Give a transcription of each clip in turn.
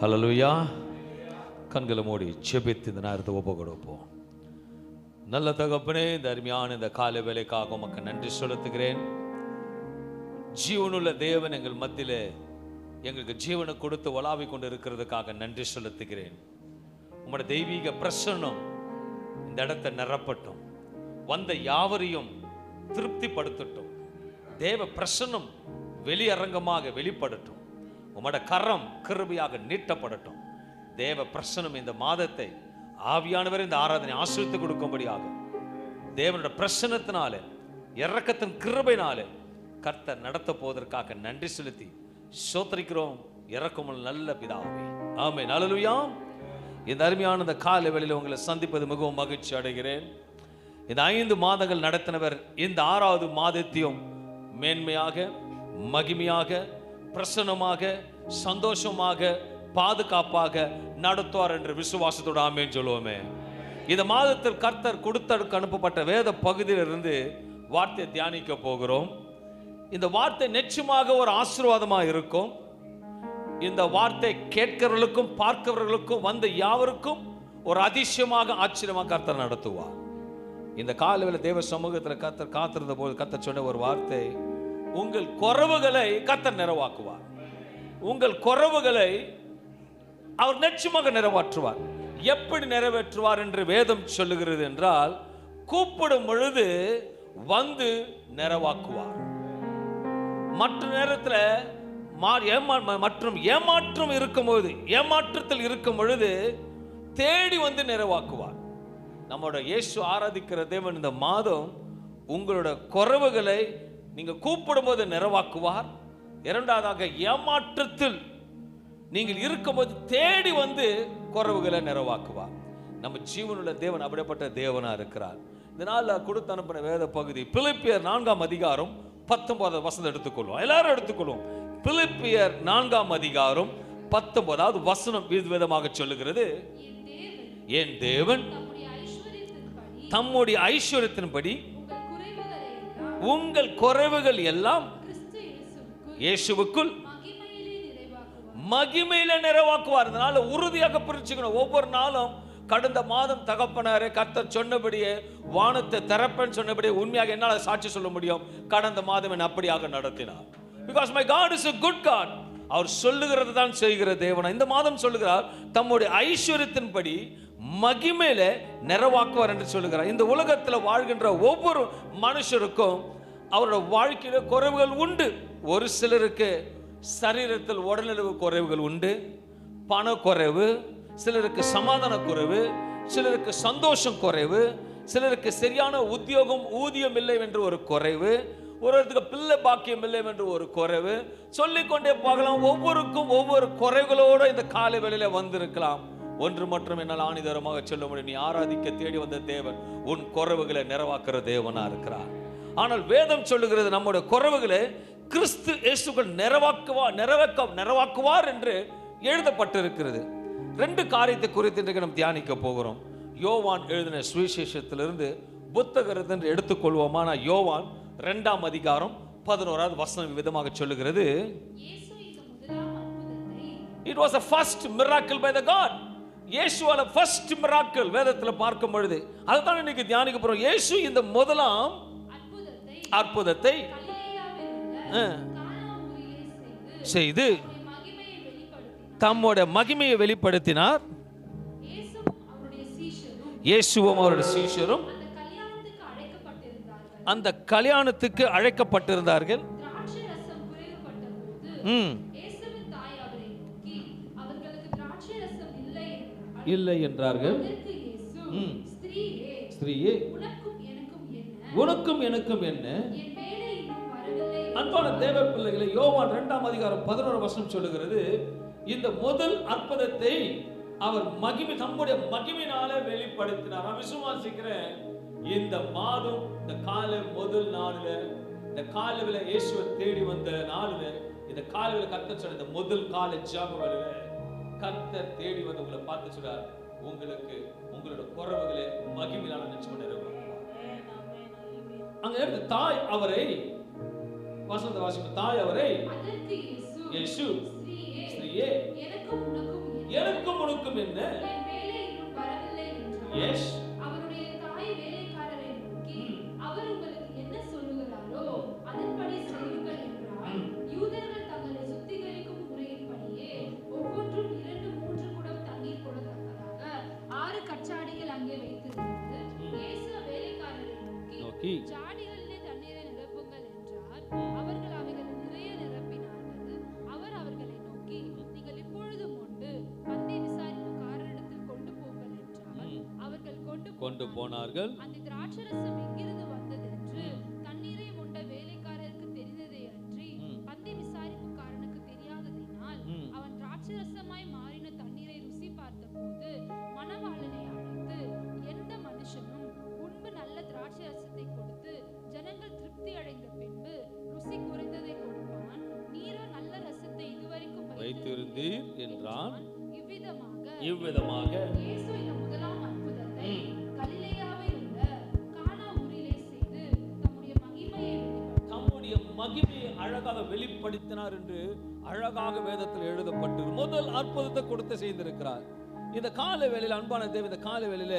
ஹலலுயா கண்களை மூடி செபித்து இந்த நேரத்தை ஒப்பு கொடுப்போம் நல்ல தகப்பனே இந்த அருமையான இந்த காலை வேலைக்காக உமக்கு நன்றி செலுத்துகிறேன். ஜீவனுள்ள தேவன் எங்கள் மத்தியில் எங்களுக்கு ஜீவனை கொடுத்து வளாவிக் கொண்டு இருக்கிறதுக்காக நன்றி செலுத்துகிறேன். உங்களோட தெய்வீக பிரசன்னம் இந்த இடத்தை நிரப்பட்டும். வந்த யாவரையும் திருப்திப்படுத்தட்டும். தேவ பிரசன்னம் வெளியரங்கமாக வெளிப்படட்டும் உம்மோட கரம் கிருபையாக நீட்டப்படட்டும். தேவ பிரசன்னம் இந்த மாதத்தை ஆவியானவர் இந்த ஆராதனை ஆசிரித்து கொடுக்கும்படியாக. தேவனோட பிரசன்னத்தினாலே இறக்கத்தின் கிருபையினாலே கர்த்தர் நடத்த போவதற்காக நன்றி செலுத்தி சோத்தரிக்கிறோம். இறக்குமல் நல்ல பிதாவே. ஆமை நலலுயா இந்த அருமையான இந்த கால வேளையில் உங்களை சந்திப்பது மிகவும் மகிழ்ச்சி அடைகிறேன். இந்த ஐந்து மாதங்கள் நடத்தினவர் இந்த ஆறாவது மாதத்தையும் மேன்மையாக மகிமையாக பிரசன்னமாக சந்தோஷமாக பாதுகாப்பாக நடத்துவார் என்ற விசுவாசத்தோடு ஆமேன்னு சொல்லுவோமே. இந்த மாதத்தில் கர்த்தர் கொடுத்தடுக்கு அனுப்பப்பட்ட வேத பகுதியிலிருந்து வார்த்தையை தியானிக்க போகிறோம். இந்த வார்த்தை நிச்சயமாக ஒரு ஆசீர்வாதமாக இருக்கும். இந்த வார்த்தை கேட்கிறவர்களுக்கும் பார்க்கிறவர்களுக்கும் வந்த யாவருக்கும் ஒரு அதிசயமாக ஆச்சரியமாக கர்த்தர் நடத்துவார். இந்த காலவில் தேவ சமூகத்தில் கர்த்தர் காத்திருந்த போது கர்த்தர் சொன்ன ஒரு வார்த்தை உங்கள் குறவுகளை கத்தர் நிறைவாக்குவார். உங்கள் குறவுகளை அவர் நிச்சயமாக நிறைவேற்றுவார். எப்படி நிறைவேற்றுவார் என்று வேதம் சொல்லுகிறது என்றால் கூப்பிடும் பொழுது வந்து நிறைவாக்குவார். மற்ற நேரத்தில் மா- மற்றும் ஏமாற்றம் இருக்கும்போது ஏமாற்றத்தில் இருக்கும் பொழுது தேடி வந்து நிறைவாக்குவார். நம்மளோட இயேசு ஆராதிக்கிற தேவன் இந்த மாதம் உங்களோட குறவுகளை நீங்க கூப்பிடும்போது நிறைவாக்குவார். இரண்டாவதாக ஏமாற்றத்தில் நீங்கள் இருக்கும்போது தேடி வந்து குறவுகளை நிறைவாக்குவார். நம்ம ஜீவனுள்ள தேவன் அப்படிப்பட்ட தேவனா இருக்கிறார். இதனால கொடுத்து அனுப்பின வேத பகுதி பிலிப்பியர் நான்காம் அதிகாரம் பத்தொன்பதாவது வசனம் எடுத்துக்கொள்வோம். எல்லாரும் எடுத்துக்கொள்வோம். பிலிப்பியர் நான்காம் அதிகாரம் பத்தொன்பதாவது வசனம் விதமாக சொல்லுகிறது. என் தேவன் தம்முடைய ஐஸ்வர்யத்தின்படி உங்கள் குறைவுகள் எல்லாம் இயேசுவுக்குள் நிறைவாக்குவார் மகிமையில நிறைவாக்குவார். அதனால உறுதியாக புரிச்சுக்கணும் ஒவ்வொரு நாளும் கடந்த மாதம் தகப்பனாரு கர்த்தர் சொன்னபடியே வானத்தை திறப்பேன்னு சொன்னபடியே உண்மையாக என்னால் சாட்சி சொல்ல முடியும். கடந்த மாதம் என்ன அப்படியாக நடத்தினார். Because my God is a good God அவர் சொல்லுகிறது தான் செய்கிற தேவனா. இந்த மாதம் சொல்லுகிறார் தம்முடைய ஐஸ்வர்யத்தின்படி மகிமையில நிறவாக்குவார் என்று சொல்லுகிறார். இந்த உலகத்தில் வாழ்கின்ற ஒவ்வொரு மனுஷருக்கும் அவரோட வாழ்க்கையில குறைவுகள் உண்டு. ஒரு சிலருக்கு சரீரத்தில் உடல்நிலவு குறைவுகள் உண்டு பண குறைவு சிலருக்கு சமாதான குறைவு சிலருக்கு சந்தோஷம் குறைவு சிலருக்கு சரியான உத்தியோகம் ஊதியம் இல்லை என்று ஒரு குறைவு ஒருவருக்கு பிள்ளை பாக்கியம் இல்லை என்று ஒரு குறைவு. சொல்லிக்கொண்டே பார்க்கலாம் ஒவ்வொருக்கும் ஒவ்வொரு குறைகளோடு இந்த காலை வேளையில வந்திருக்கலாம். ஒன்று மட்டும் என்னால் ஆணிதரமாக சொல்ல முடியும். நீ ஆராதிக்க தேடி வந்த தேவன் உன் குறைவுகளை நிறைவாக்குற தேவனா இருக்கிறார். ஆனால் வேதம் சொல்லுகிறது நம்முடைய குறைவுகளை கிறிஸ்து இயேசுக்கள் நிறைவாக்குவா நிறைவேக்க நிறைவாக்குவார் என்று எழுதப்பட்டிருக்கிறது. ரெண்டு காரியத்தை குறித்து இன்றைக்கு நம்ம தியானிக்க போகிறோம். யோவான் எழுதின சுவிசேஷத்திலிருந்து புத்தகத்தை என்று எடுத்துக்கொள்வோமா? யோவான் ரெண்டாம் அதிகாரம் பதினோராவது வசனம் விதமாக சொல்லுகிறது. It was a first miracle by the God இயேசுவால first miracle வேதத்தில் பார்க்கும் பொழுது அதுதான் இன்னைக்கு தியானிக்க போறோம். இயேசு இந்த முதலாம் அற்புதத்தை ஆ, செய்து தம்முடைய மகிமையை வெளிப்படுத்தினார். இயேசுவும் அவருடைய சீஷரும் அந்த கல்யாணத்துக்கு அழைக்கப்பட்டிருந்தார்கள். ம் இயேசுவின் தாய் அவரை நோக்கி அவர்களுக்கு திராட்சை ரசம் இல்லை என்றார் இல்லை என்றார்கள். ஸ்திரீயே உனக்கும் எனக்கும் என்ன? அன்பான தேவ பிள்ளைகளை யோவான் இரண்டாம் அதிகாரம் பதினோரு வசனம் சொல்லுகிறது இந்த முதல் அற்புதத்தை அவர் மகிமை தம்முடைய மகிமையினாலே வெளிப்படுத்தினார். நான் விசுவாசிக்கிறேன் இந்த மாதம் இந்த கால முதல் நாளில் இந்த காலவில் இயேசுவை தேடி வந்த நாளில் இந்த காலவில் கர்த்தர் சொன்ன இந்த முதல் கால ஜாபங்களில் கர்த்தர் தேடி வந்து உங்களை பார்த்து சொல்றார் உங்களுக்கு உங்களோட குறவுகளை மகிமையினால நினைச்சு நிறைவேற்றுவார் அங்க இருந்து தாய் அவரை வசந்த வாசிப்பு தாய் அவரை ஸ்திரீயே ஸ்திரீயே எனக்கும் உனக்கும் என்ன? எஸ் கொண்டு போனார்கள். செய்திருக்கிறார். இந்த கால வேளையில் அன்பான தேவ இந்த கால வேளையில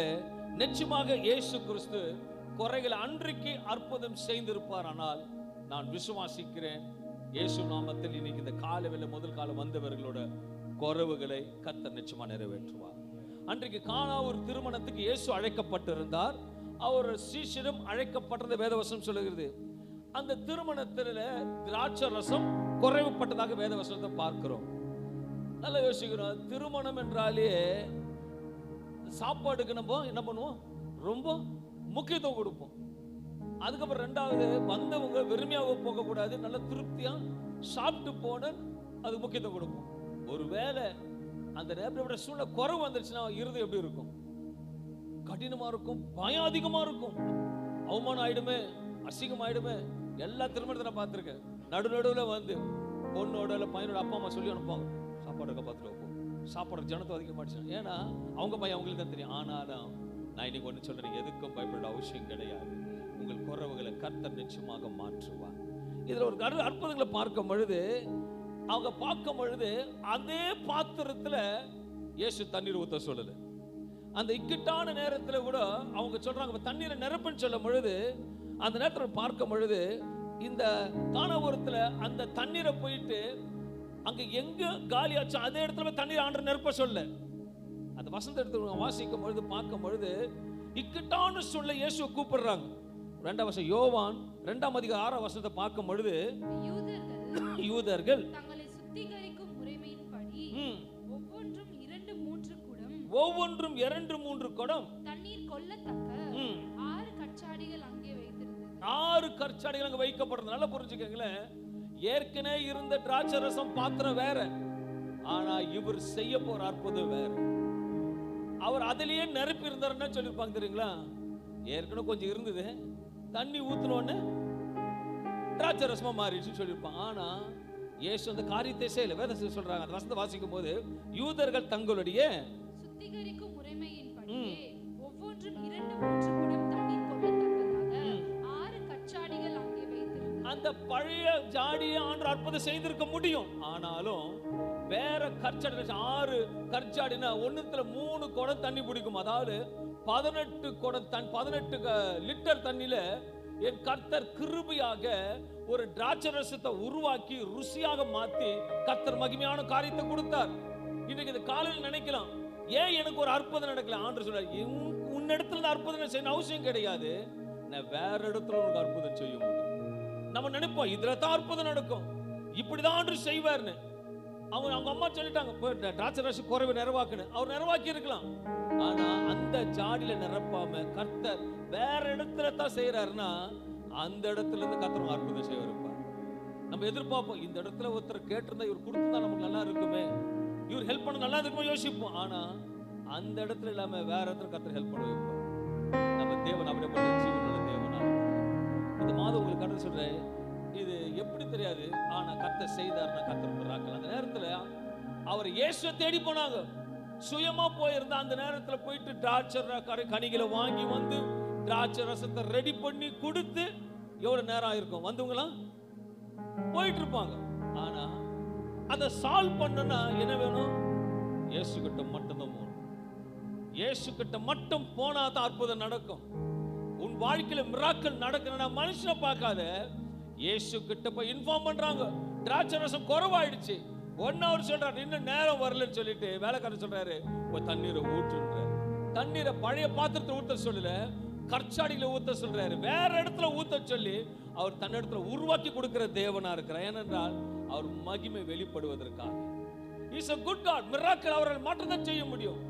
நிச்சயமாக இயேசு கிறிஸ்து குறைகளை அன்றைக்கு அற்புதம் செய்திருப்பார் ஆனால் நான் விசுவாசிக்கிறேன். இயேசு நாமத்தில் இன்னைக்கு இந்த கால வேலை முதல் காலம் வந்தவர்களோட குறவுகளை கத்த நிச்சயமா நிறைவேற்றுவார். அன்றைக்கு காணா ஒரு திருமணத்துக்கு இயேசு அழைக்கப்பட்டிருந்தார். அவர் சீஷரும் அழைக்கப்பட்டது வேதவசம் சொல்லுகிறது. அந்த திருமணத்தில் திராட்சை ரசம் குறைவுப்பட்டதாக வேதவசனத்தை பார்க்கிறோம். நல்லா யோசிக்கிறோம். திருமணம் என்றாலே சாப்பாடுக்கு நம்ம என்ன பண்ணுவோம்? ரொம்ப முக்கியத்துவம் கொடுப்போம். அதுக்கப்புறம் ரெண்டாவது வந்தவங்க வெறுமையாக போகக்கூடாது. நல்ல திருப்தியாக சாப்பிட்டு போன அது முக்கியத்துவம் கொடுப்போம். ஒருவேளை அந்த நேரத்தோட சூழ்நிலை குறைவு வந்துருச்சுன்னா இருதயம் எப்படி இருக்கும்? கடினமாக இருக்கும் பயம் அதிகமாக இருக்கும். அவமானம் ஆயிடுமே அசிங்கம் ஆயிடுமே. எல்லா திருமணத்தை நான் பார்த்துருக்கேன். நடு நடுவில் வந்து பொண்ணோட இல்லை பையனோட அப்பா அம்மா சொல்லி அனுப்புவாங்க. சாப்பாடு இருக்க பார்த்துட்டு வைப்போம் சாப்பாடு ஜனத்தை அதிகமாகிடுச்சு ஏன்னா அவங்க பையன் அவங்களுக்கு தான் தெரியும். ஆனாலும் நான் இன்னைக்கு ஒன்று சொல்கிறேன் எதுக்கும் பயப்பட அவசியம் கிடையாது. உங்கள் குறவுகளை கர்த்தர் நிச்சயமாக மாற்றுவார். இதில் ஒரு கரு அற்புதங்களை பார்க்கும் பொழுது அவங்க பார்க்கும் பொழுது அதே பாத்திரத்தில் இயேசு தண்ணீர் ஊற்ற சொல்லுது அந்த இக்கட்டான நேரத்தில் கூட அவங்க சொல்கிறாங்க தண்ணீரை நிரப்புன்னு சொல்லும் பொழுது அந்த நேரத்தில் பார்க்கும் பொழுது இந்த தானபுரத்தில் அந்த தண்ணீரை போயிட்டு அங்க எங்க காலியாச்சோ அதே இடத்துல போய் தண்ணீர் ஆண்டு நிரப்ப சொல்ல. அந்த வசந்த இடத்துல வாசிக்கும் பொழுது பார்க்கும் பொழுது இக்கட்டான சொல்ல இயேசுவை கூப்பிடுறாங்க. ரெண்டாம் வருஷம் யோவான் ரெண்டாம் அதிக ஆறாம் வருஷத்தை பார்க்கும் பொழுது யூதர்கள் ஒவ்வொன்றும் இரண்டு மூன்று குடம் ஒவ்வொன்றும் இரண்டு மூன்று குடம். தண்ணீர் கொள்ளத்தக்க ம், ஆறு கச்சாடிகள் அங்கே வைத்திருந்தது. ஆறு கற்சாடிகள் அங்க வைக்கப்படுறது நல்லா புரிஞ்சுக்கங்களேன். ஏற்கனவே இருந்த திராட்சை ரசம் பாத்திரம் வேற. ஆனா இவர் செய்ய போற அற்புதம் வேற. அவர் அதிலேயே நிரப்பி இருந்தாருன்னா சொல்லியிருப்பாங்க தெரியுங்களா? ஏற்கனவே கொஞ்சம் இருந்தது. தண்ணி ஊத்துனோன்னு திராட்சை ரசமா மாறிடுச்சுன்னு சொல்லியிருப்பாங்க. ஆனா இயேசு அந்த காரியத்தை செய்யல. வேதத்தை சொல்றாங்க. அந்த வசனத்தை வாசிக்கும் போது யூதர்கள் தங்களுடைய சுத்திகரிக்கும் முறைமையின்படியே ஒவ்வொன்றும் இரண்டு மூன்று அந்த பழைய ஜாடியை ஆண்டு அற்புதம் செய்திருக்க முடியும். ஆனாலும் வேற கற்சாடி ஆறு கற்சாடினா ஒண்ணுத்துல மூணு குடம் தண்ணி பிடிக்கும். அதாவது பதினெட்டு குடம் தன் பதினெட்டு க- லிட்டர் தண்ணியில என் கர்த்தர் கிருபையாக ஒரு திராட்சை ரசத்தை உருவாக்கி ருசியாக மாத்தி கர்த்தர் மகிமையான காரியத்தை கொடுத்தார். இன்னைக்கு இந்த காலையில் நினைக்கலாம் ஏன் எனக்கு ஒரு அற்புதம் நடக்கல? ஆண்டு சொல்றாரு "உன்- இடத்துல அற்புதம் செய்யணும் அவசியம் கிடையாது. நான் வேற இடத்துல உனக்கு அற்புதம் செய்ய முடியும் நம்ம நினைப்போம் இதுல தான் அற்புதம் நடக்கும். இப்படிதான் செய்வார்னு. அவங்க அவங்க அம்மா சொல்லிட்டாங்க "போய் திராட்சை ரசி குறைவு நிறைவாக்குன்னு. அவர் நிறைவாக்கி இருக்கலாம். ஆனா அந்த ஜாடியில நிரப்பாம கர்த்தர் வேற இடத்துல தான் செய்யறாருன்னா அந்த இடத்துல இருந்து கர்த்தர் அற்புதம் செய்ய இருப்பார் நம்ம எதிர்பார்ப்போம் இந்த இடத்துல ஒருத்தர் கேட்டிருந்தா இவர் கொடுத்துருந்தா நமக்கு நல்லா இருக்குமே. இவர் ஹெல்ப் பண்ண நல்லா இருக்குமே யோசிப்போம். ஆனா அந்த இடத்துல இல்லாம வேற இடத்துல கர்த்தர் ஹெல்ப் பண்ண நம்ம தேவன் அப்படியே இந்த மாதம் உங்களுக்கு கடந்து சொல்றேன் இது எப்படி தெரியாது? ஆனா கத்த செய்தார்னா கர்த்தர் அந்த நேரத்துல அவர் இயேசுவை தேடி போனாங்க. சுயமா போயிருந்தா அந்த நேரத்துல போயிட்டு திராட்சை ர- கனிகளை வாங்கி வந்து திராட்சை ரசத்தை ரெடி பண்ணி கொடுத்து எவ்வளவு நேரம் ஆயிருக்கும்? வந்தவங்களாம் போயிட்டு இருப்பாங்க ஆனா அதை சால்வ் பண்ணனா என்ன வேணும்? இயேசு கிட்ட மட்டும்தான் போகணும். இயேசு கிட்ட மட்டும் போனா தான் அற்புதம் நடக்கும். உன் வாழ்க்கையில மிராக்கள் நடக்கிறனா மனுஷனை பார்க்காத. இயேசு கிட்ட போய் இன்ஃபார்ம் பண்றாங்க. திராட்சை ரசம் குறைவாயிடுச்சு. ஒன் ஹவர் சொல்றாரு இன்னும் நேரம் வரலன்னு சொல்லிட்டு வேலைக்காரன் சொல்றாரு போய் தண்ணீரை ஊற்றுன்ற. தண்ணீரை பழைய பாத்திரத்தை ஊத்த சொல்லல கற்சாடியில ஊத்த சொல்றாரு. வேற இடத்துல ஊத்த சொல்லி அவர் தன்னிடத்துல உருவாக்கி கொடுக்கிற தேவனா இருக்கிறார். ஏனென்றால் அவர் மகிமை வெளிப்படுவதற்காக. Is a good God miracle அவரால் மாற்றத்தான் செய்ய முடியும்.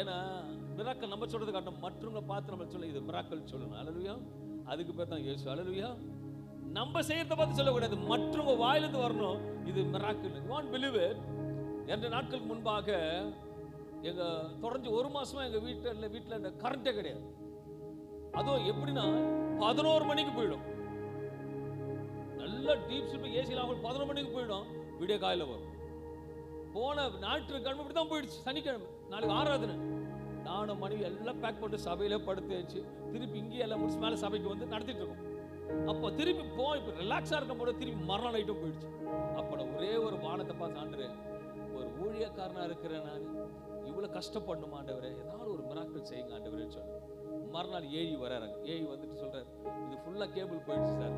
ஏன்னா மிராக்கள் நம்ம சொல்றது காட்டும். மற்றவங்க பார்த்து நம்ம சொல்ல இது மிராக்கள் சொல்லணும். அலலுயா? அதுக்கு பேர் தான் இயேசு. அலலுயா? நம்ம செய்யறத பார்த்து சொல்லக்கூடாது. மற்றவங்க வாயிலிருந்து வரணும். இது மிராக்கள். வான் பிலிவ் ரெண்டு நாட்களுக்கு முன்பாக எங்க தொடர்ந்து ஒரு மாசமா எங்க வீட்டுல வீட்டுல இந்த கரண்டே கிடையாது. அதுவும் எப்படின்னா பதினோரு மணிக்கு போயிடும். நல்ல டீப் ஸ்லீப் ஏசி இல்லாமல் பதினோரு மணிக்கு போயிடும். விடிய காலையில் வரும். போன ஞாயிற்றுக்கிழமை இப்படி தான் போயிடுச்சு. சனிக்கிழமை. நாளைக்கு ஆராதனை. நானும் மனைவி எல்லாம் பேக் பண்ணிட்டு சபையில படுத்து வச்சு திருப்பி இங்கேயே எல்லாம் முடிச்சு மேலே சபைக்கு வந்து நடத்திட்டு இருக்கோம். அப்போ திருப்பி போ இப்போ ரிலாக்ஸாக இருக்கும் போது திருப்பி மரணம் நைட்டும் போயிடுச்சு. அப்போ நான் ஒரே ஒரு வானத்தை பார்த்து ஆண்டு ஒரு ஊழியக்காரனாக இருக்கிறேன் நான். இவ்வளோ கஷ்டப்படணும் ஆண்டவர்? ஏதாவது ஒரு மிராக்கள் செய்யுங்க ஆண்டவர்னு சொன்னேன் மறுநாள் ஏழி வராங்க ஏழி வந்துட்டு சொல்கிறார் இது ஃபுல்லாக கேபிள் போயிடுச்சு சார்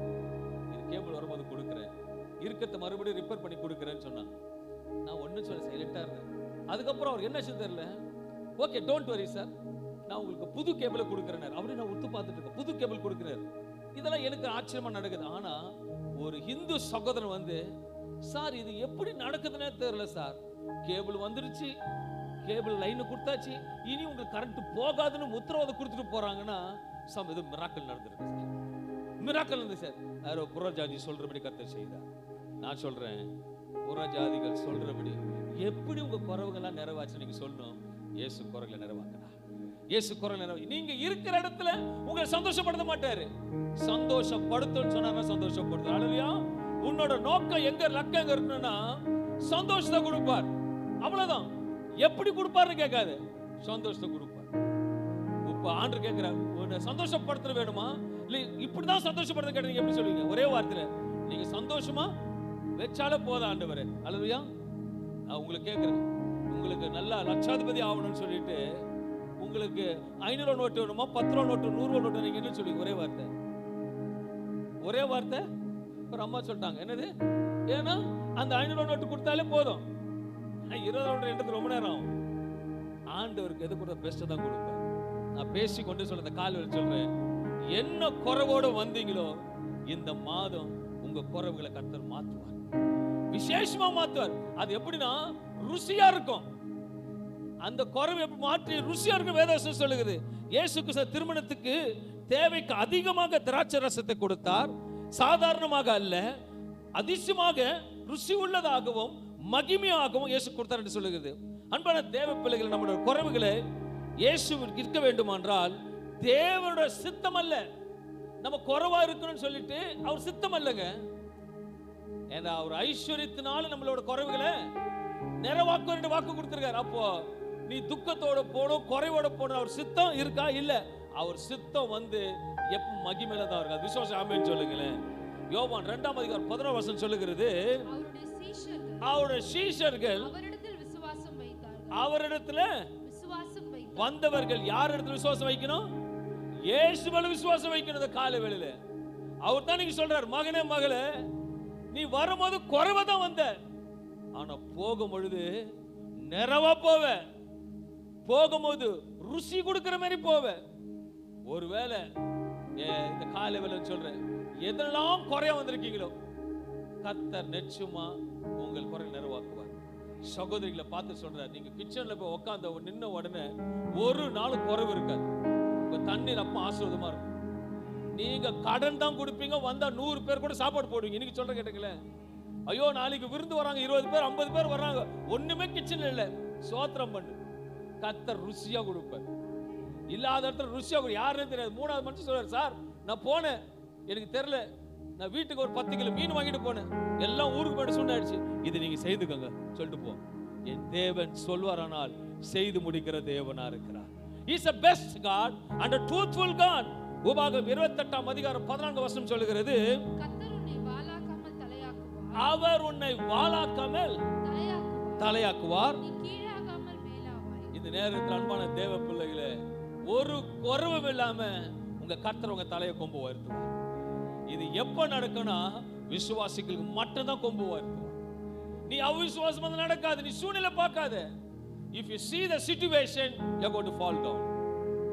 இது கேபிள் வரும்போது கொடுக்குறேன். இருக்கிறத மறுபடியும் ரிப்பேர் பண்ணி கொடுக்குறேன்னு சொன்னாங்க நான் ஒன்றும் சொல்ல சைலண்டாக இருந்தேன். அதுக்கப்புறம் அவர் என்ன செய்ய தெரியல ஓகே டோன்ட் வரி சார் நான் உங்களுக்கு புது கேபிளை கொடுக்குறேன் அப்படி நான் உத்து பார்த்துட்டு இருக்கேன். புது கேபிள் கொடுக்குறாரு. இதெல்லாம் எனக்கு ஆச்சரியமா நடக்குது. ஆனா ஒரு ஹிந்து சகோதரன் வந்து சார் இது எப்படி நடக்குதுன்னே தெரியல சார். கேபிள் வந்துருச்சு. கேபிள் லைன் கொடுத்தாச்சு. இனி உங்களுக்கு கரண்ட் போகாதுன்னு உத்தரவாதம் கொடுத்துட்டு போறாங்கன்னா சம் இது மிராக்கள் நடந்திருக்கு சார். மிராக்கள் இருந்து சார். யாரோ புறஜாதி சொல்றபடி கத்தர் செய்தார். நான் சொல்றேன் புறஜாதிகள் சொல்றபடி எப்படி உங்க குறவுகள்லாம் நிறைவாச்சு நீங்க சொல்லணும்? இயேசு குறைகளை நிறைவாக்கினா. இயேசு குரல் நீங்க இருக்கிற இடத்துல உங்களை சந்தோஷப்படுத்த மாட்டாரு. சந்தோஷப்படுத்துன்னு சொன்னா சந்தோஷப்படுத்து அழுவியா உன்னோட நோக்கம் எங்க லக்கம் எங்க இருக்கணும்னா சந்தோஷத்தை கொடுப்பார். அவ்வளவுதான். எப்படி கொடுப்பாருன்னு கேட்காது. சந்தோஷத்தை கொடுப்பார். இப்ப ஆண்டு கேட்கிறார் உன்னை சந்தோஷப்படுத்த வேணுமா? இல்லை இப்படிதான் சந்தோஷப்படுத்த கேட்டீங்க எப்படி சொல்லுவீங்க? ஒரே வார்த்தையில நீங்க சந்தோஷமா வச்சாலே போதும் வரேன் அழுவியா நான் உங்களுக்கு கேட்கிறேன். உங்களுக்கு நல்லா லட்சாதிபதி ஆகணும்னு சொல்லிட்டு உங்களுக்கு ஐநூறு நோட்டு வேணுமா? பத்து ரூபா நோட்டு நூறு ரூபா நோட்டு நீங்க சொல்லி ஒரே வார்த்தை. ஒரே வார்த்தை? ஒரு அம்மா சொல்லிட்டாங்க. என்னது? ஏன்னா அந்த ஐநூறு நோட்டு கொடுத்தாலே போதும். ஆனா, இருபது நோட்டு எடுத்து ரொம்ப நேரம் ஆகும். ஆண்டவருக்கு எது கூட பெஸ்ட் தான் கொடுப்பேன். நான் பேசி கொண்டு சொல்ல கால் வலி சொல்றேன். என்ன குறவோடு வந்தீங்களோ இந்த மாதம் உங்க குறைவுகளை கருத்தர் மாற்றுவார். விசேஷமா மாத்துவார் அது எப்படின்னா ருசியா இருக்கும். அந்த குறவை எப்படி மாற்றி ருசியா இருக்கும் வேதவசம் சொல்லுகிறது. இயேசு கிருஷ்ண திருமணத்துக்கு தேவைக்கு அதிகமாக திராட்சை ரசத்தை கொடுத்தார். சாதாரணமாக அல்ல அதிசயமாக ருசி உள்ளதாகவும் மகிமையாகவும் இயேசு கொடுத்தார் என்று சொல்லுகிறது. அன்பான தேவ பிள்ளைகள் நம்முடைய குறைவுகளை இயேசுவிற்கு இருக்க வேண்டுமென்றால் தேவனோட சித்தம் அல்ல நம்ம குறைவா இருக்கணும்னு சொல்லிட்டு அவர் சித்தம் அல்லங்க ஏன்னா அவர் ஐஸ்வர்யத்தினால நம்மளோட குறைவுகளை நிறைவாக்குவார் என்று வாக்கு கொடுத்திருக்காரு. அப்போ நீ துக்கத்தோட போடும் குறைவோட போடும் அவர் சித்தம் இருக்கா? இல்ல. அவர் சித்தம் வந்து எப்ப மகிமையில தான் இருக்கு? விசுவாசம் ஆமேன்னு சொல்லுங்களேன். யோவான் ரெண்டாம் அதிகாரம் பதினோரு வருஷம் சொல்லுகிறது அவருடைய சீஷர்கள். அவரிடத்தில் வந்தவர்கள் யார் இடத்துல விசுவாசம் வைக்கணும்? இயேசு மேல விசுவாசம் வைக்கணும் இந்த காலை வேளையில அவர் தான் நீங்க சொல்றார் மகனே மகளே நீ வரும்போது குறைவா தான் வந்த. ஆனா போகும் பொழுது நிறவா போவ. போகும்போது ருசி கொடுக்கிற மாதிரி போவ. ஒருவேளை ஏ, இந்த காலை வேலை சொல்றேன். எதெல்லாம் குறைய வந்திருக்கீங்களோ கத்தர் நெச்சுமா உங்கள் குறை நிறைவாக்குவார். சகோதரிகளை பார்த்து சொல்றாரு நீங்க கிச்சன்ல போய் உட்காந்த நின்ன உடனே ஒரு நாள் குறைவு இருக்காது. உங்க தண்ணீர் அப்ப ஆசீர்வாதமா இருக்கும். நீங்க கடன் தான் கொடுப்பீங்க வந்தா நூறு பேர் கூட சாப்பாடு போடுவீங்க. இன்னைக்கு சொல்ற கேட்டுங்களேன். ஐயோ நாளைக்கு விருந்து வராங்க இருபது பேர் ஐம்பது பேர் வர்றாங்க. ஒண்ணுமே கிச்சன் இல்ல. சோத்திரம் பண்ணு. கத்தர் ருசியா கொடுப்பேன் இல்லாத இடத்துல ருசியா கொடு யாருன்னு தெரியாது. மூணாவது மனுஷன் சொல்றாரு சார் நான் போனேன். எனக்கு தெரியல. நான் வீட்டுக்கு ஒரு பத்து கிலோ மீன் வாங்கிட்டு போனேன். எல்லாம் ஊருக்கு போயிட்டு சொன்னாயிடுச்சு இது நீங்க செய்துக்கோங்க. சொல்லிட்டு போ. என் தேவன் சொல்வாரானால் செய்து முடிக்கிற தேவனா இருக்கிறார். Is a best God and a truthful God. உபாகம் இருபத்தெட்டாம் அதிகாரம் பதினான்கு வருஷம் சொல்லுகிறது அவர் உன்னை வாளாக்காமல் தலையாக்குவார். இந்த நேரத்தில் அன்பான தேவ பிள்ளைகளே ஒரு குறவும் இல்லாம உங்க கர்த்தர் உங்க தலையை கொம்பு உயர்த்துவார். இது எப்ப நடக்கும்னா விசுவாசிகளுக்கு மட்டும்தான் கொம்பு உயர்த்துவார். நீ அவிசுவாசம் வந்து நடக்காது நீ சூழ்நிலை பார்க்காத. If you see the situation you are going to fall down.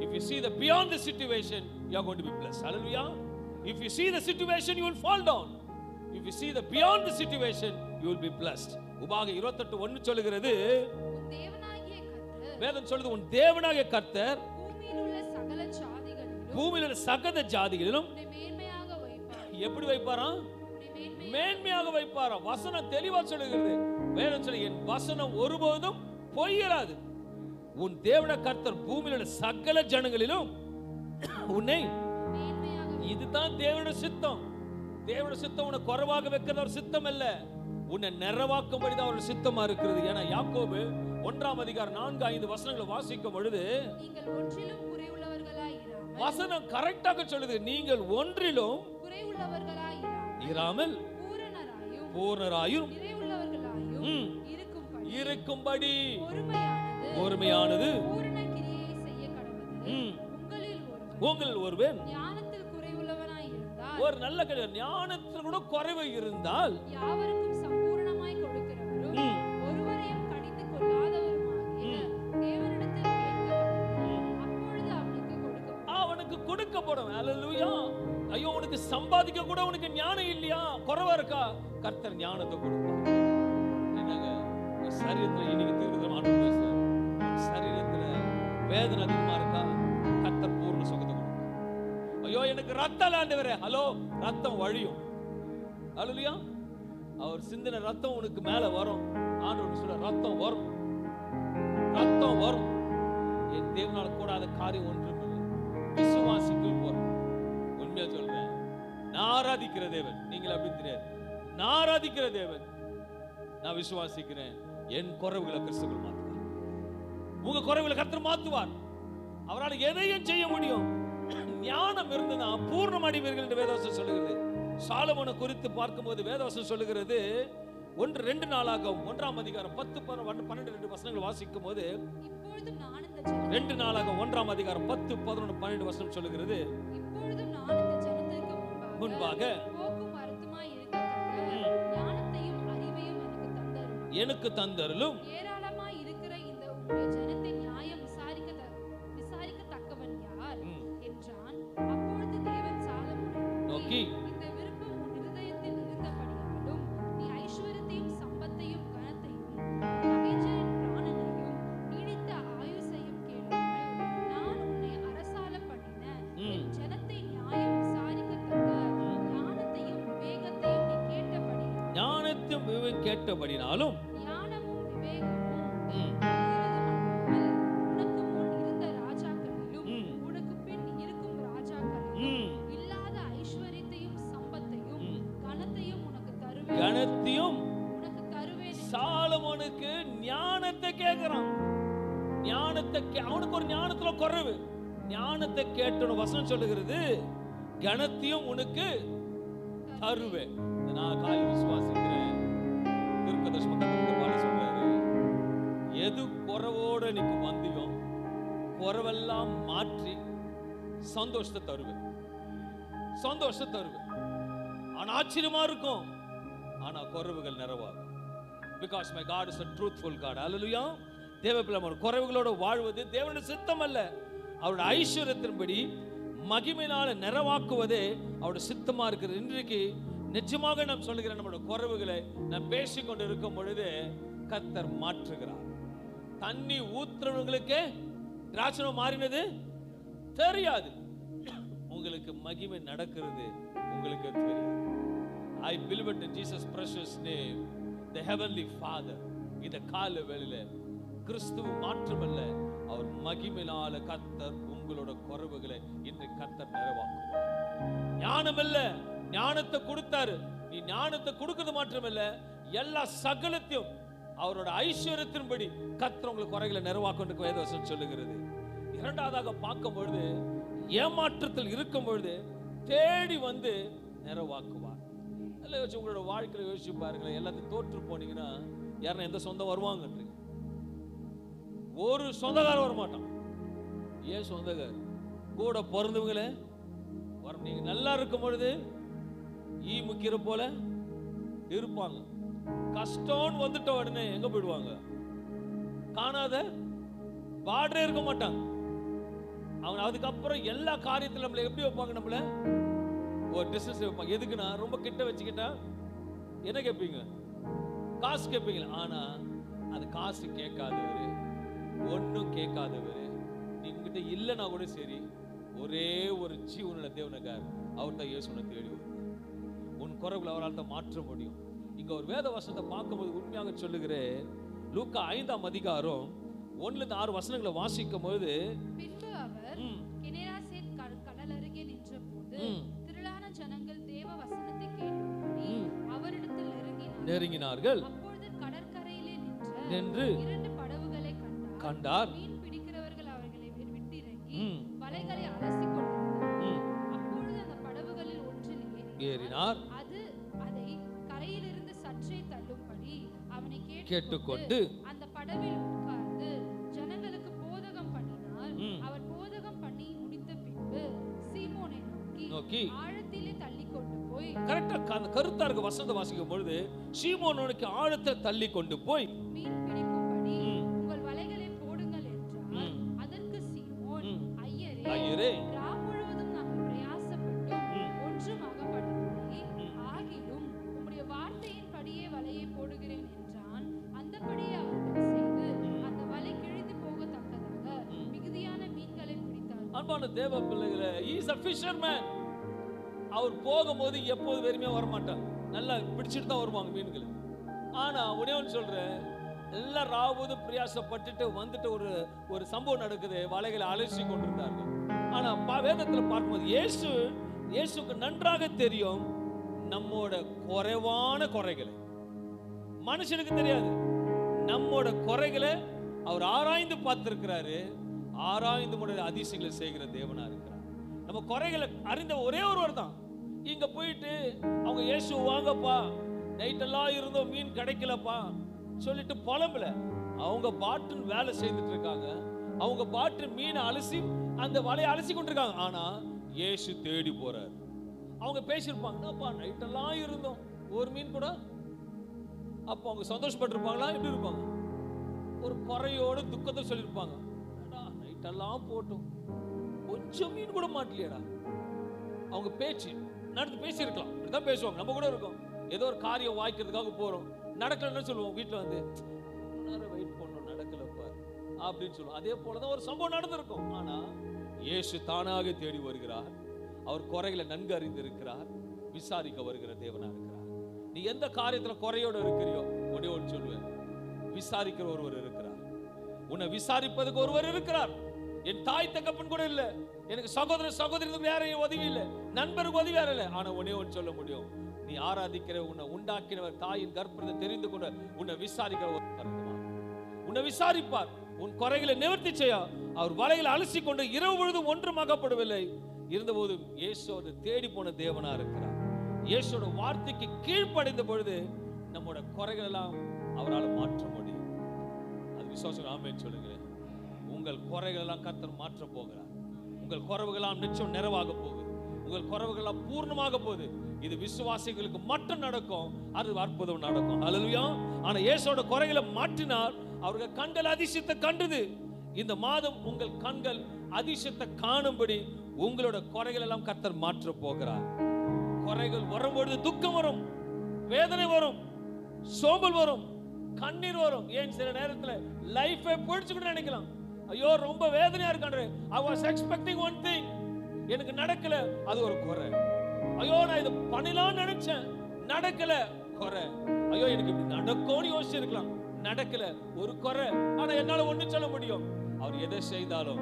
If you see the beyond the situation you are going to be blessed. Hallelujah. If you see the situation you will fall down. If you see the beyond the situation you will be blessed. உபாக 28 ஒன்னு சொல்லுகிறது உன் தேவனாகிய கர்த்தர் வேதம் சொல்லுது உன் தேவனாகிய கர்த்தர் பூமியில் உள்ள சகல ஜாதிகளிலும் பூமியில உள்ள சகல ஜாதிகளிலும் உன்னை மேன்மையாக வைப்பார். எப்படி வைப்பாராம்? மேன்மையாக வைப்பாராம். வசனம் தெளிவா சொல்லுகிறது. வேதம் சொல்லு என் வசனம் ஒருபோதும் பொய்யராது. உன் தேவன கர்த்தர் பூமியில உள்ள சகல ஜனங்களிலும் உன்னை. இதுதான் தேவனோட சித்தம். தேவனோட சித்தம் உன்னை குறைவாக வைக்கிறது ஒரு சித்தம் அல்ல உன்னை நிறைவாக்கும்படி தான் அவரோட சித்தமா இருக்கிறது. ஏன்னா யாக்கோபு ஒன்றாம் அதிகாரம் நான்கு ஐந்து வசனங்களை வாசிக்கும் பொழுது வசனம் கரெக்டாக சொல்லுது. நீங்கள் ஒன்றிலும் இராமல் பூரணராயும். இருக்கும்படி பொறுமையானது பொறுமையானது பூரண ஒரு நல்ல கிடையாது ஞானத்தில் கூட குறைவு இருந்தால் யாவருக்கும் சம்பூரணமாய் கொடுக்கிறவரும். ஒருவரையும் கடிந்து கொள்ளாதவருமாகிய தேவனிடத்தில் கேட்கப்படும் அப்பொழுது அவனுக்கு கொடுக்கப்படும். அவனுக்கு கொடுக்கப்படும். அல்லேலூயா ஐயோ உனக்கு சம்பாதிக்க கூட உனக்கு ஞானம் இல்லையா? குறைவா இருக்கா? கர்த்தர் ஞானத்தை கொடுப்பார். என்னங்க? சரீரத்துல இன்னைக்கு உன் சரீரத்துல வேதனை அதிகமா இருக்கா? ரத்தம் ஆண்டவரே ஹலோ ரத்தம் வழியும். அழுலியா அவர் சிந்தின ரத்தம் உனக்கு மேல வரும். ஆண்டவர் சொல்ல ரத்தம் வரும். ரத்தம் வரும். என் தேவனால் கூடாத காரியம் ஒன்றும் இல்லை. விசுவாசிக்குள் போறோம் உண்மையா சொல்றேன். நான் ஆராதிக்கிற தேவன். நீங்கள் அப்படி தெரியாது நான் ஆராதிக்கிற தேவன். நான் விசுவாசிக்கிறேன். என் குறைவுகளை கிறிஸ்துக்குள் மாற்றுவார். உங்க குறைவுகளை கர்த்தர் மாத்துவார் அவரால் எதையும் செய்ய முடியும். ஞானம் இருந்ததுன்னா பூர்ணம் அடைவீர்கள் என்று வேதவசம் சொல்லுகிறது. சாலமோனை குறித்து பார்க்கும்போது வேதவசம் சொல்லுகிறது. ஒன்று ரெண்டு நாளாக ஒன்றாம் அதிகாரம் பத்து பன்ன- பன்னெண்டு ரெண்டு வசனங்கள் வாசிக்கும் போது நான் ரெண்டு நாளாக ஒன்றாம் அதிகாரம் பத்து பதினொன்று பன்னெண்டு வசனம் சொல்லுகிறது. நான் முன்பாக எனக்கு தந்தருளும். ஏராளமாய் இருக்கிற இந்த அவனுக்கு ஒரு ஞானத்துல குறைவு. ஞானத்தை கேட்டணும் வசனம் சொல்லுகிறது கணத்தையும் உனக்கு தருவேன். நான் காய் விசுவாசிக்கிறேன். திருக்கதர்ஷ் பாடி சொல்றாரு எது குறவோட நீக்கு வந்தியோ குறவெல்லாம் மாற்றி சந்தோஷத்தை தருவேன். சந்தோஷத்தை தருவேன். ஆனா ஆச்சரியமா இருக்கும் ஆனா குறவுகள் நிறவாகும். Because my God is a truthful God hallelujah தேவப்பிள்ளை குறைவுகளோட வாழ்வது தேவனுடைய சித்தம் அல்ல அவருடைய ஐஸ்வர்யத்தின்படி மகிமையினால நிறவாக்குவதே அவருடைய சித்தமா இருக்கிறது. இன்றைக்கு நிச்சயமாக நாம் சொல்லுகிறேன் நம்மளோட குறைவுகளை நாம் பேசிக்கொண்டு இருக்கும் பொழுது கத்தர் மாற்றுகிறார். தண்ணி ஊத்துறவங்களுக்கு திராட்சணம் மாறினது? தெரியாது. உங்களுக்கு மகிமை நடக்கிறது உங்களுக்கு தெரியும் I believe in Jesus precious name the heavenly Father இந்த கால வேளையில கிறிஸ்துவ மாற்றமல்ல அவர் மகிமினால கத்தர் உங்களோட குறைவுகளை இன்று கத்தர் நிறைவாக்குவார். ஞானம் இல்ல ஞானத்தை கொடுத்தாரு. நீ ஞானத்தை கொடுக்கறது மாற்றமல்ல எல்லா சகலத்தையும் அவரோட ஐஸ்வர்யத்தின்படி கத்தர் உங்களுக்கு குறைகளை நிறைவாக்கும் வேதவசம் சொல்லுகிறது. இரண்டாவதாக பார்க்கும் பொழுது ஏமாற்றத்தில் இருக்கும் பொழுது தேடி வந்து நிறைவாக்குவார். இல்லை யோசிச்சு உங்களோட வாழ்க்கையில யோசிச்சு பாருங்களேன். எல்லாத்தையும் தோற்று போனீங்கன்னா யாரும் எந்த சொந்தம் வருவாங்கன்றீங்க. ஒரு சொந்தக்காரன் வர மாட்டான் ஏன் சொந்தக்கார் கூட பிறந்தவங்களே வர நீங்க நல்லா இருக்கும் பொழுது ஈ முக்கிற போல இருப்பாங்க. கஷ்டம்னு வந்துட்ட உடனே எங்க போயிடுவாங்க? காணாத பாடுறே இருக்க மாட்டாங்க அவங்க அதுக்கப்புறம் எல்லா காரியத்திலும் நம்மள எப்படி வைப்பாங்க? நம்மள ஒரு டிஸ்டன்ஸ் வைப்பாங்க. எதுக்குன்னா ரொம்ப கிட்ட வச்சுக்கிட்டா என்ன கேட்பீங்க? காசு கேட்பீங்களா? ஆனா அது காசு கேட்காதவர். ஒன்றும் கேட்காதவர். நீங்கிட்ட இல்லைன்னா கூட சரி ஒரே ஒரு ஜீவனுள்ள தேவனக்கார் அவர் தான் இயேசுனை தேடி. உன் குறைவுகளை அவரால் தான் மாற்ற முடியும். இங்க ஒரு வேத வசனத்தை பார்க்கும்போது உண்மையாக சொல்லுகிறேன். லூக்கா ஐந்தாம் அதிகாரம் இருந்து ஆறு வசனங்களை வாசிக்கும் பொழுது பின்பு அவர் கட- கடல் அருகே நின்றபோது ம். திரளான ஜனங்கள் தேவ வசனத்தை கேட்கும்படி அவரிடத்தில் நெருங்கினார் நெருங்கினார்கள். அப்பொழுது கடற்கரையிலே நின்ற நின்று கண்டார். மீன் பிடிக்கிறவர்கள் அவர்களை வலைகளை அப்பொழுது அந்த ஒன்றில் ஏறினார். அது அதை கரையிலிருந்து சற்றே தள்ளும்படி அவனை கேட்டுக்கொண்டு அந்த படவில் உட்கார்ந்து ஜனங்களுக்கு போதகம் பண்ணினார். அவர் போதகம் பண்ணி முடித்த பின்பு சீமோனை நோக்கி ஆழத்திலே தள்ளி கொண்டு போய் கரெக்டா அந்த கருத்தா இருக்க வசனத்தை வாசிக்கும் பொழுது சீமோனுக்கு ஆழத்தை தள்ளி கொண்டு போய் மீன் எப்போது வர மாட்டான் நல்லா பிடிச்சிட்டு தான் வருவாங்க மீன்கள். ஆனா உடனே ஒன்று சொல்றேன். எல்லாம் ராவது பிரயாசப்பட்டுட்டு வந்துட்டு ஒரு ஒரு சம்பவம் நடக்குது. வலைகளை அலசி கொண்டிருந்தார்கள். ஆனா வேதத்தில் பார்க்கும்போது இயேசு இயேசுக்கு நன்றாக தெரியும் நம்மோட குறைவான குறைகளை. மனுஷனுக்கு தெரியாது. நம்மோட குறைகளை அவர் ஆராய்ந்து பார்த்திருக்கிறாரு. ஆராய்ந்து முறை அதிசயங்களை செய்கிற தேவனா இருக்கிறார். நம்ம குறைகளை அறிந்த ஒரே ஒருவர் தான். இங்க போயிட்டு அவங்க இயேசு வாங்கப்பா. நைட்டெல்லாம் இருந்தோம் மீன் கிடைக்கலப்பா. சொல்லிட்டு புலம்பல. அவங்க பாட்டுன்னு வேலை செய்துட்டு இருக்காங்க. அவங்க பாட்டு மீனை அலசி அந்த வலையை அலசி கொண்டிருக்காங்க. ஆனா இயேசு தேடி போறார். அவங்க பேசியிருப்பாங்க என்னப்பா நைட்டெல்லாம் இருந்தோம். ஒரு மீன் கூட? அப்போ அவங்க சந்தோஷப்பட்டிருப்பாங்களா? எப்படி இருப்பாங்க? ஒரு குறையோட துக்கத்தை சொல்லியிருப்பாங்க. "அடடா, நைட்டெல்லாம் போட்டோம். கொஞ்சம் மீன் கூட மாட்டலையடா. அவங்க பேச்சு நடந்து பேசியிருக்கலாம். இப்படிதான் பேசுவாங்க. நம்ம கூட இருக்கோம். ஏதோ ஒரு காரியம் வாய்க்கிறதுக்காக போகிறோம் நடக்கலன்னு சொல்லுவோம். வீட்டில் வந்து "ரொம்ப நேரம் வெயிட் பண்ணோம் நடக்கலப்பா அப்படின்னு சொல்லுவோம். அதே போல தான் ஒரு சம்பவம் நடந்திருக்கும். ஆனால் இயேசு தானாக தேடி வருகிறார். அவர் குறைகளை நன்கு அறிந்திருக்கிறார். விசாரிக்க வருகிற தேவனா இருக்கிறார். நீ எந்த காரியத்தில் குறையோடு இருக்கிறியோ ஒரே ஒன்று சொல்லுவேன். விசாரிக்கிற ஒருவர் இருக்கிறார். உன்னை விசாரிப்பதுக்கு ஒருவர் இருக்கிறார். என் தாய் தகப்பன் கூட இல்லை. எனக்கு சகோதர சகோதரி வேற உதவி இல்லை. நண்பருக்கு உதவி வேற இல்ல ஆனா ஒன்னே ஒன்று சொல்ல முடியும். நீ ஆராதிக்கிற உன்னை உண்டாக்கினவர் தாயின் கர்ப்பத்தை தெரிந்து கொண்ட உன்னை விசாரிக்கிற ஒரு உன்னை விசாரிப்பார். உன் குறைகளை நிவர்த்தி செய்ய. அவர் வலையில் அலசி கொண்டு இரவு பொழுதும் ஒன்றும் அகப்படவில்லை இருந்தபோதும் இயேசுவோட தேடி போன தேவனா இருக்கிறார். இயேசுவோட வார்த்தைக்கு கீழ்ப்படைந்த பொழுது நம்மோட குறைகள் எல்லாம் அவரால் மாற்ற முடியும். அது விசுவாசம் ஆமேன்னு சொல்லுங்களேன் உங்கள் குறைகள் எல்லாம் கத்தர் மாற்ற போகிறார். உங்கள் குறைவுகளாம் நிச்சயம் நிறைவாக போகும். உங்கள் குறைவுகளாம் பூர்ணமாக போகுது. இது விசுவாசிகளுக்கு மட்டும் நடக்கும் அது அற்புதம் நடக்கும். அல்லையா ஆனா இயேசோட குறைகளை மாற்றினார் அவர்கள் கண்கள் அதிசயத்தை கண்டது. இந்த மாதம் உங்கள் கண்கள் அதிசயத்தை காணும்படி உங்களோட குறைகள் எல்லாம் கத்தர் மாற்ற போகிறார். குறைகள் வரும்பொழுது துக்கம் வரும் வேதனை வரும் சோம்பல் வரும் கண்ணீர் வரும். ஏன் சில நேரத்துல லைஃபை பிடிச்சுக்கிட்டு கூட நினைக்கலாம். ஐயோ ரொம்ப வேதனையா இருக்கான் I was expecting one thing எனக்கு நடக்கல அது ஒரு குறை. ஐயோ நான் இது பண்ணலாம்னு நினைச்சேன். நடக்கல குறை. ஐயோ எனக்கு இப்படி நடக்கும்னு யோசிச்சிருக்கலாம். நடக்கல ஒரு குறை. ஆனா என்னால ஒண்ணு சொல்ல முடியும். அவர் எதை செய்தாலும்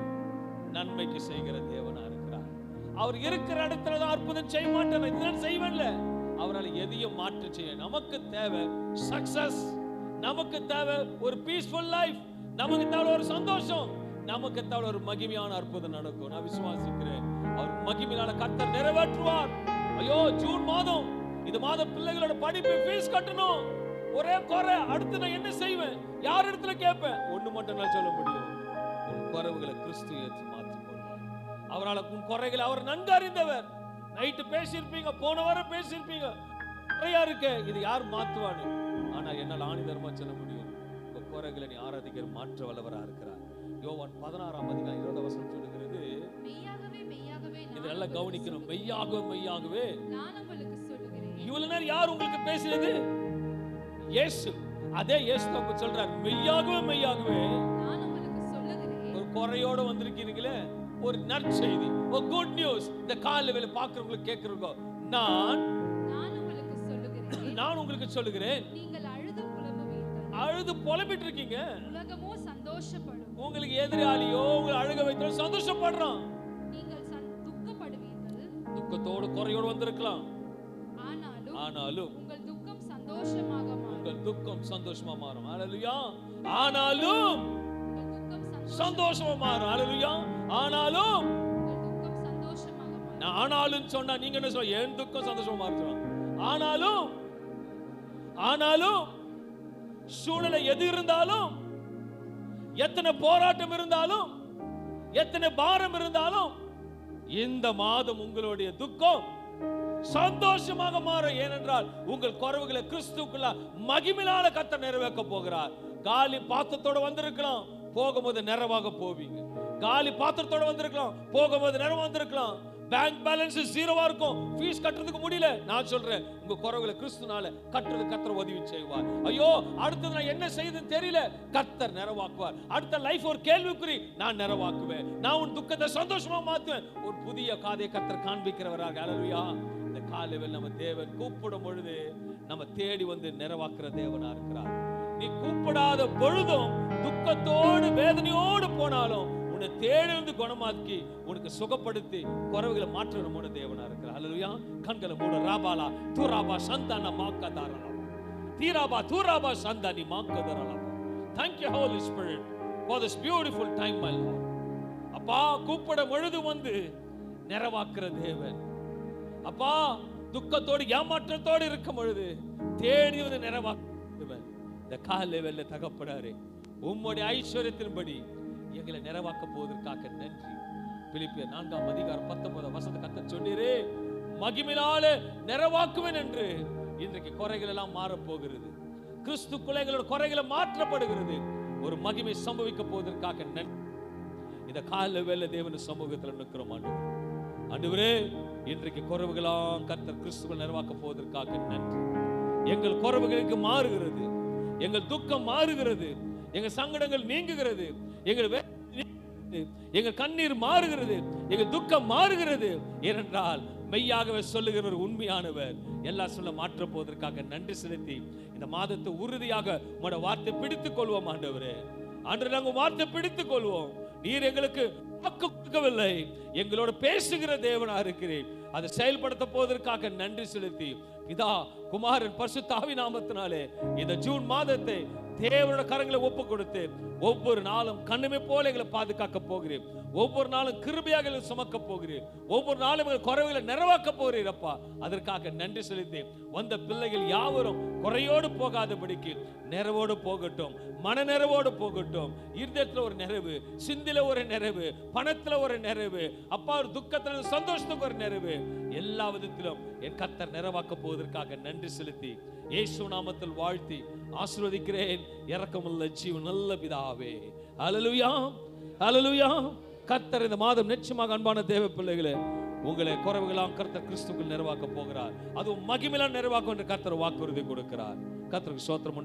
நன்மைக்கு செய்கிற தேவனா இருக்கிறார். அவர் இருக்கிற இடத்துல தான் அற்புதம் செய்ய மாட்டேன். இதுதான் செய்வேன்ல. அவரால் எதையும் மாற்ற செய்ய நமக்கு தேவை சக்சஸ் நமக்கு தேவை ஒரு பீஸ்ஃபுல் லைஃப் நமக்கு தேவை ஒரு சந்தோஷம். நமக்கு தேவை ஒரு மகிமையான அற்புதம் நடக்கும். நான் விசுவாசிக்கிறேன். அவர் மகிமையான கர்த்தர் நிறைவேற்றுவார். ஐயோ ஜூன் மாதம். இந்த மாதம் பிள்ளைகளோட படிப்பு ஃபீஸ் கட்டணும். ஒரே குறை. அடுத்து நான் என்ன செய்வேன்? யார் இடத்துல கேட்பேன்? ஒண்ணு மட்டும் நான் சொல்ல முடியும். உன் குறைவுகளை கிறிஸ்து ஏற்று மாற்றி போடுவார் அவரால் உன் குறைகளை அவர் நன்கு அறிந்தவர். நைட்டு பேசியிருப்பீங்க போன வாரம் பேசியிருப்பீங்க. நிறையா இருக்கு. இது யார் மாத்துவான்னு ஆனா என்னால் ஆணிதரமா சொல்ல முடியும். உங்க குறைகளை நீ ஆராதிக்கிற மாற்ற வல்லவரா இருக்கிறார். யோவான் பதினாறாம் அதிகாரம் இருபது வசனம் சொல்லுகிறது. இது நல்லா கவனிக்கணும். மெய்யாகவே மெய்யாகவே. இவ்வளவு நேரம் யார் உங்களுக்கு பேசினது இயேசு. அதே இயேசு இப்ப சொல்றார். மெய்யாகவே மெய்யாகவே. ஒரு குறையோட வந்திருக்கீங்களே ஒரு நற்செய்தி. ஒரு குட் நியூஸ் இந்த கால வேலை பார்க்கறவங்களுக்கு கேட்கறவங்க நான் நான் உங்களுக்கு சொல்லுகிறேன். நீங்கள் அழுது புலம்பிட்டு இருக்கீங்க. உலகமோ சந்தோஷப்படும். உங்களுக்கு எதிராளியோ உங்களை அழுக வைத்தாலும் சந்தோஷப்படுறான் நீங்கள் துக்கப்படுவீர்கள். துக்கத்தோட குறையோட வந்திருக்கலாம். ஆனாலும் ஆனாலும் உங்கள் துக்கம் சந்தோஷமாக மாறும். உங்கள் துக்கம் சந்தோஷமா மாறும். அல்லேலூயா ஆனாலும் சந்தோஷம் மாறும். அல்லேலூயா ஆனாலும் ஆனாலும் சொன்னா நீங்க என்ன சொல்ல என் துக்கம் சந்தோஷமா மாறும் ஆனாலும் ஆனாலும் சூழ்நிலை எது இருந்தாலும் எத்தனை போராட்டம் இருந்தாலும் எத்தனை பாரம் இருந்தாலும் இந்த மாதம் உங்களுடைய துக்கம் சந்தோஷமாக மாறும். ஏனென்றால் உங்கள் குறைவுகளை கிறிஸ்துக்குள்ள மகிமையான கத்த நிறைவேற்ற போகிறார். காலி பாத்திரத்தோட வந்திருக்கலாம் போகும்போது நிறைவாக போவீங்க. காலி பாத்திரத்தோட வந்திருக்கலாம் போகும்போது நிறைவு வந்திருக்கலாம். பேங்க் பேலன்ஸ் ஜீரோவா இருக்கும். ஃபீஸ் கட்டுறதுக்கு முடியல. நான் சொல்றேன் உங்க குறவுகளை கிறிஸ்துனால கட்டுறது கத்தர் உதவி செய்வார். ஐயோ அடுத்தது நான் என்ன செய்யுதுன்னு தெரியல. கத்தர் நிறைவாக்குவார். அடுத்த லைஃப் ஒரு கேள்விக்குறி நான் நிறைவாக்குவேன். நான் உன் துக்கத்தை சந்தோஷமா மாத்துவேன். ஒரு புதிய காதை கத்தர் காண்பிக்கிறவராக. அல்லேலூயா இந்த காலையில் நம்ம தேவன் கூப்பிடும் பொழுது நம்ம தேடி வந்து நிறைவாக்குற தேவனா இருக்கிறார். நீ கூப்பிடாத பொழுதும் துக்கத்தோடு வேதனையோடு போனாலும் உன்னை தேடி வந்து குணமாக்கி உனக்கு சுகப்படுத்தி குறைவுகளை மாற்றணும்னு தேவனா இருக்கிறார். அல்லேலூயா கண்களை மூட. ராபாலா தூராபா சந்தான மாக்கதாரலாம் தீராபா தூராபா சந்தானி மாக்கதாரலாம் thank you holy spirit for this beautiful time my lord. அப்பா கூப்பிட பொழுது வந்து நிறைவாக்குற தேவன். அப்பா துக்கத்தோடு ஏமாற்றத்தோடு இருக்கும் பொழுது தேடி வந்து நிறைவாக்குவன் இந்த கால வெல்ல தகப்படாரு உம்முடைய ஐஸ்வர்யத்தின்படி எங்களை நிறைவாக்க போவதற்காக நன்றி. பிலிப்பிய நான்காம் அதிகாரம் பத்தொன்பது வருஷத்தை கத்த சொன்னீரே மகிமினாலே நிறைவாக்குவேன் என்று. இன்றைக்கு குறைகள் எல்லாம் மாறப் போகிறது. கிறிஸ்து குலைகளோட குறைகளை மாற்றப்படுகிறது. ஒரு மகிமை சம்பவிக்க போவதற்காக நன்றி இந்த கால வேலை தேவன சமூகத்தில் நிற்கிறோம் ஆண்டவரே. ஆண்டவரே இன்றைக்கு குறைவுகளாம் கர்த்தர் கிறிஸ்துவ நிறைவாக்க போவதற்காக நன்றி. எங்கள் குறைவுகளுக்கு மாறுகிறது. எங்கள் துக்கம் மாறுகிறது. எங்கள் சங்கடங்கள் நீங்குகிறது. எங்கள் வே- எங்கள் கண்ணீர் மாறுகிறது எங்கள் துக்கம் மாறுகிறது. ஏனென்றால் மெய்யாகவே சொல்லுகிறவர் உண்மையானவர். எல்லாம் சொல்ல மாற்ற போவதற்காக நன்றி செலுத்தி இந்த மாதத்தை உறுதியாக உங்களோட வார்த்தை பிடித்துக் கொள்வோம் ஆண்டவரே. அன்று நாங்கள் வார்த்தை பிடித்துக் கொள்வோம். நீர் எங்களுக்கு கொடுக்கவில்லை. எங்களோட பேசுகிற தேவனா இருக்கிறேன் அதை செயல்படுத்த போவதற்காக நன்றி செலுத்தி இதா குமாரன் பரிசுத்தாவி நாமத்தினாலே இந்த ஜூன் மாதத்தை தேவனோட கரங்களை ஒப்பு கொடுத்து ஒவ்வொரு நாளும் கண்ணுமே போல எங்களை பாதுகாக்க போகிறேன் ஒவ்வொரு நாளும் கிருபையாக எங்களை சுமக்க போகிறேன் ஒவ்வொரு நாளும் எங்கள் குறைவுகளை நிறைவாக்க போகிறீர் அப்பா அதற்காக நன்றி செலுத்தி வந்த பிள்ளைகள் யாவரும் குறையோடு போகாதபடிக்கு நிறைவோடு போகட்டும். மன நிறைவோடு போகட்டும். இருதயத்துல ஒரு நிறைவு சிந்தில ஒரு நிறைவு பணத்துல ஒரு நிறைவு அப்பா ஒரு துக்கத்துல சந்தோஷத்துக்கு ஒரு நிறைவு. எல்லா விதத்திலும் என் கத்தர் நிறைவாக்க போவதற்காக நன்றி செலுத்தி இயேசு நாமத்தில் வாழ்த்தி ஆசீர்வதிக்கிறேன். இறக்கமுள்ள ஜீவன் நல்ல பிதாவே. அலலுயா அலலுயா கத்தர் இந்த மாதம் நிச்சயமாக அன்பான தேவ பிள்ளைகளே உங்களை குறைவுகளாம் கர்த்தர் கிறிஸ்துக்குள் நிறைவாக்க போகிறார். அதுவும் மகிமையிலாம் நிறைவாக்கும் என்று கர்த்தர் வாக்குறுதி கொடுக்கிறார். கர்த்தருக்கு சோத்திரம்